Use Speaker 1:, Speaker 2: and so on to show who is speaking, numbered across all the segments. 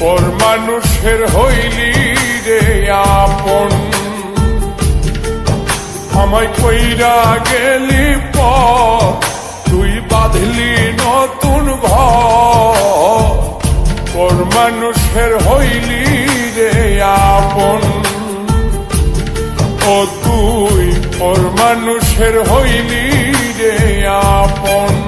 Speaker 1: পর মানুষের হইলি রে আপন। আমায় কইরা গেলি প তুই বাঁধলি নতুন ঘর। পর মানুষের হইলি রে আপন। ও তুই ওর মানুষের হইলি রে আপন।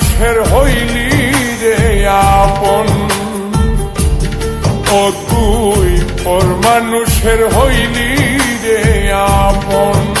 Speaker 1: পর মানুষের হইলি রে আপন।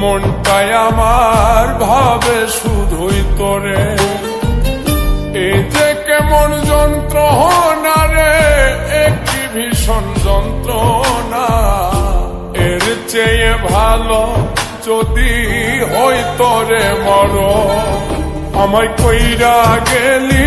Speaker 1: মনটাই আমার ভাবে শুধুই তোরে। এই যে কেমন যন্ত্রণা রে, একটি ভীষণ যন্ত্রণা। এর চেয়ে ভালো যদি হই তোরে মর আমায় কইরা গেলি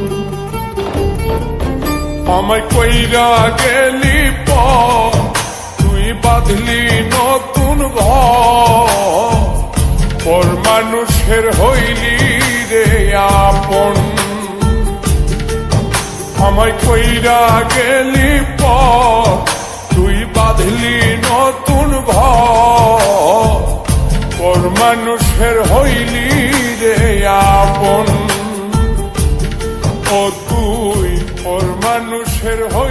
Speaker 1: আমায় কইরা গেলি পর তুই বাঁধলি নতুন ঘর। মানুষের হইলি রে আপন। আমায় কইরা গেলি পর তুই বাঁধলি নতুন ঘর। মানুষের হইলি রে আপন। ও তুই পর মানুষের হইলি